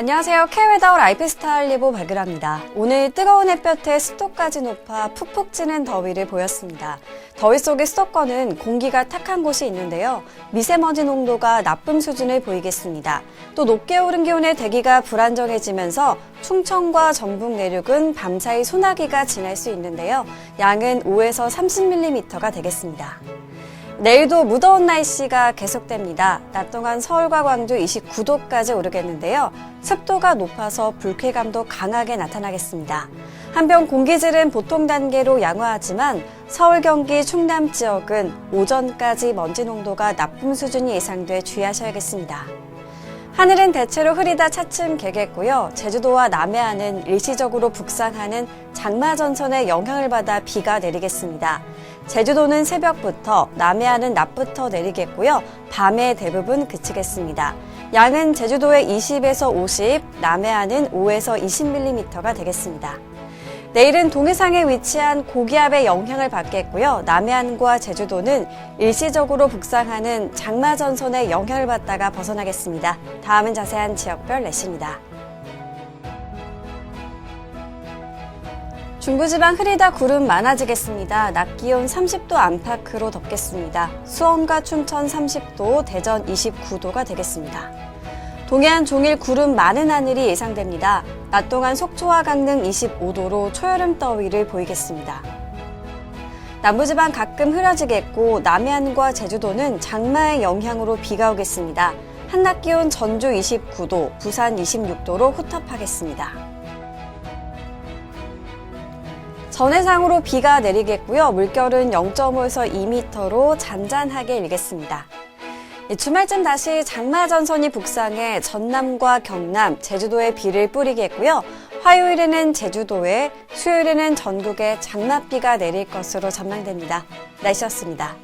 안녕하세요. K웨더 라이프스타일 리보 발그랍니다. 오늘 뜨거운 햇볕에 습도까지 높아 푹푹 찌는 더위를 보였습니다. 더위 속의 수도권은 공기가 탁한 곳이 있는데요. 미세먼지 농도가 나쁨 수준을 보이겠습니다. 또 높게 오른 기온의 대기가 불안정해지면서 충청과 전북 내륙은 밤사이 소나기가 지날 수 있는데요. 양은 5에서 30mm가 되겠습니다. 내일도 무더운 날씨가 계속됩니다. 낮 동안 서울과 광주 29도까지 오르겠는데요. 습도가 높아서 불쾌감도 강하게 나타나겠습니다. 한편 공기질은 보통 단계로 양호하지만 서울, 경기, 충남 지역은 오전까지 먼지 농도가 나쁨 수준이 예상돼 주의하셔야겠습니다. 하늘은 대체로 흐리다 차츰 개겠고요. 제주도와 남해안은 일시적으로 북상하는 장마 전선의 영향을 받아 비가 내리겠습니다. 제주도는 새벽부터, 남해안은 낮부터 내리겠고요. 밤에 대부분 그치겠습니다. 양은 제주도에 20에서 50, 남해안은 5에서 20mm가 되겠습니다. 내일은 동해상에 위치한 고기압의 영향을 받겠고요. 남해안과 제주도는 일시적으로 북상하는 장마 전선의 영향을 받다가 벗어나겠습니다. 다음은 자세한 지역별 날씨입니다. 중부지방 흐리다 구름 많아지겠습니다. 낮 기온 30도 안팎으로 덥겠습니다. 수원과 춘천 30도, 대전 29도가 되겠습니다. 동해안 종일 구름 많은 하늘이 예상됩니다. 낮 동안 속초와 강릉 25도로 초여름 더위를 보이겠습니다. 남부지방 가끔 흐려지겠고 남해안과 제주도는 장마의 영향으로 비가 오겠습니다. 한낮 기온 전주 29도, 부산 26도로 후텁하겠습니다. 전해상으로 비가 내리겠고요. 물결은 0.5에서 2m로 잔잔하게 일겠습니다. 주말쯤 다시 장마 전선이 북상해 전남과 경남, 제주도에 비를 뿌리겠고요. 화요일에는 제주도에, 수요일에는 전국에 장맛비가 내릴 것으로 전망됩니다. 날씨였습니다.